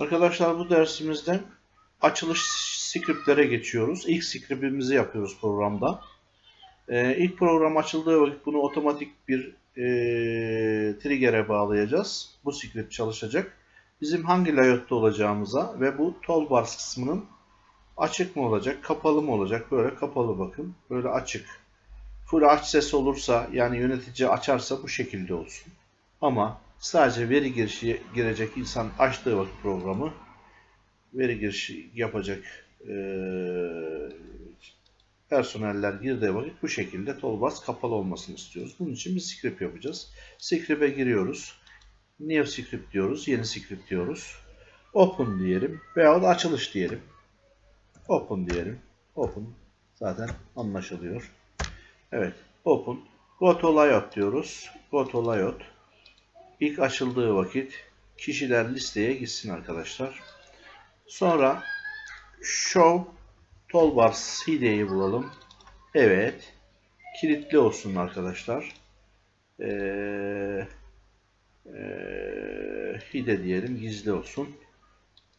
Arkadaşlar bu dersimizde açılış scriptlere geçiyoruz. İlk scriptimizi yapıyoruz programda. Ee, ilk program açıldığı vakit bunu otomatik bir e, trigger'e bağlayacağız. Bu script çalışacak. Bizim hangi layout'ta olacağımıza ve bu toolbars kısmının açık mı olacak, kapalı mı olacak? Böyle kapalı bakın. Böyle açık. Full access olursa yani yönetici açarsa bu şekilde olsun. Ama sadece veri girişi girecek insan açtığı vakit programı veri girişi yapacak eee, personeller girdiği vakit bu şekilde toolbars kapalı olmasını istiyoruz. Bunun için bir script yapacağız. Script'e giriyoruz. New script diyoruz. Yeni script diyoruz. Open diyelim. Veyahut açılış diyelim. Open diyelim. Open. Zaten anlaşılıyor. Evet. Open. Go to layout diyoruz. Go to layout. İlk açıldığı vakit kişiler listeye gitsin arkadaşlar. Sonra show toolbars hideyi bulalım. Evet. Kilitli olsun arkadaşlar. Ee, ee, hide diyelim. Gizli olsun.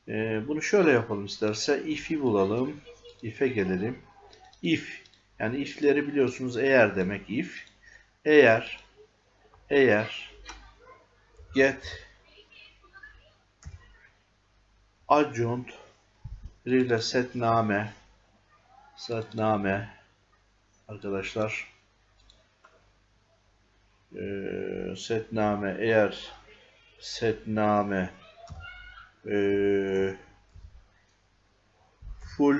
Ee, bunu şöyle yapalım isterse. If'i bulalım. If'e gelelim. If. Yani if'leri biliyorsunuz eğer demek if. Eğer eğer get adjunct ile setname setname arkadaşlar. Ee, setname eğer setname ee, full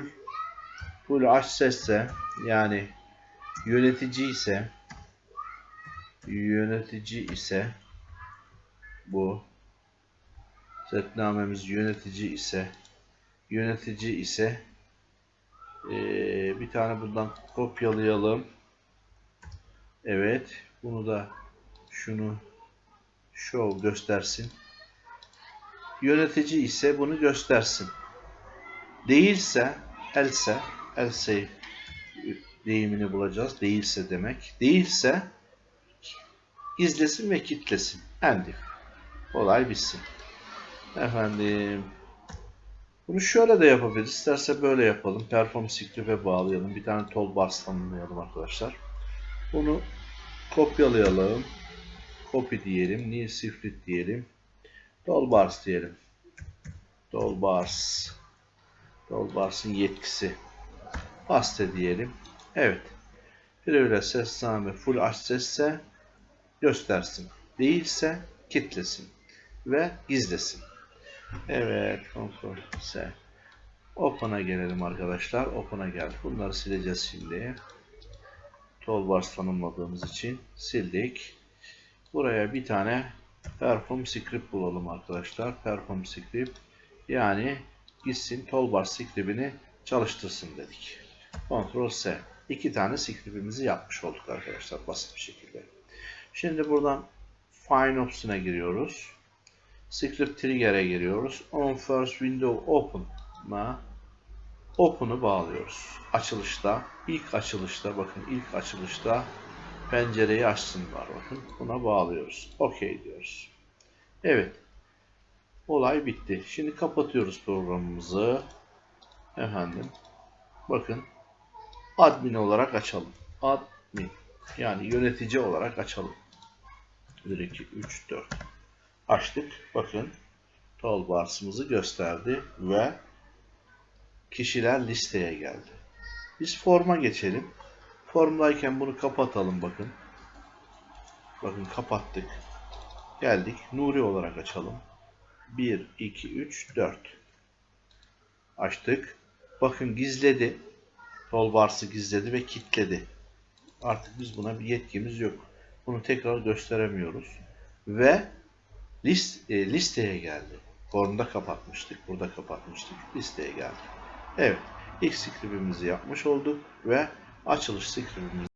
full access'se yani yönetici ise yönetici ise bu setnamemiz yönetici ise yönetici ise eee, bir tane bundan kopyalayalım. Evet. Bunu da şunu show göstersin. Yönetici ise bunu göstersin. Değilse else else deyimini bulacağız. Değilse demek. Değilse izlesin ve kitlesin. End if. Olay bitsin. Efendim. Bunu şöyle de yapabiliriz. İsterse böyle yapalım. Perform script'e bağlayalım. Bir tane toolbars tanımlayalım arkadaşlar. Bunu kopyalayalım. Copy diyelim. New script diyelim. Toolbars diyelim. Toolbars. Toolbars'ın yetkisi. Paste diyelim. Evet. Privilege sesname full access'se göstersin. Değilse kitlesin ve gizlesin. Evet, kontrol S. Open'a gelelim arkadaşlar. Open'a geldik. Bunları sileceğiz şimdi. Toolbars tanımladığımız için sildik. Buraya bir tane perform script bulalım arkadaşlar. Perform script yani gitsin toolbars script'ini çalıştırsın dedik. Ctrl S. İki tane script'imizi yapmış olduk arkadaşlar basit bir şekilde. Şimdi buradan Find Option'a giriyoruz. Script Trigger'e giriyoruz. On First Window Open'a Open'ı bağlıyoruz. Açılışta, ilk açılışta, bakın ilk açılışta pencereyi açsın var. Bakın buna bağlıyoruz. OK diyoruz. Evet. Olay bitti. Şimdi kapatıyoruz programımızı. Efendim. Bakın. Admin olarak açalım. Admin. Yani yönetici olarak açalım. 1, 2, 3, 4 açtık. Bakın toolbars'ımızı gösterdi ve kişiler listeye geldi. Biz forma geçelim. Formdayken bunu kapatalım bakın. Bakın kapattık. Geldik. Nuri olarak açalım. 1, 2, 3, 4. Açtık. Bakın gizledi. Toolbars'ı gizledi ve kilitledi. Artık biz buna bir yetkimiz yok. Bunu tekrar gösteremiyoruz. Ve list, e, listeye geldi. Formda kapatmıştık. Burada kapatmıştık. Listeye geldi. Evet. ilk script'imizi yapmış olduk ve açılış script'imizi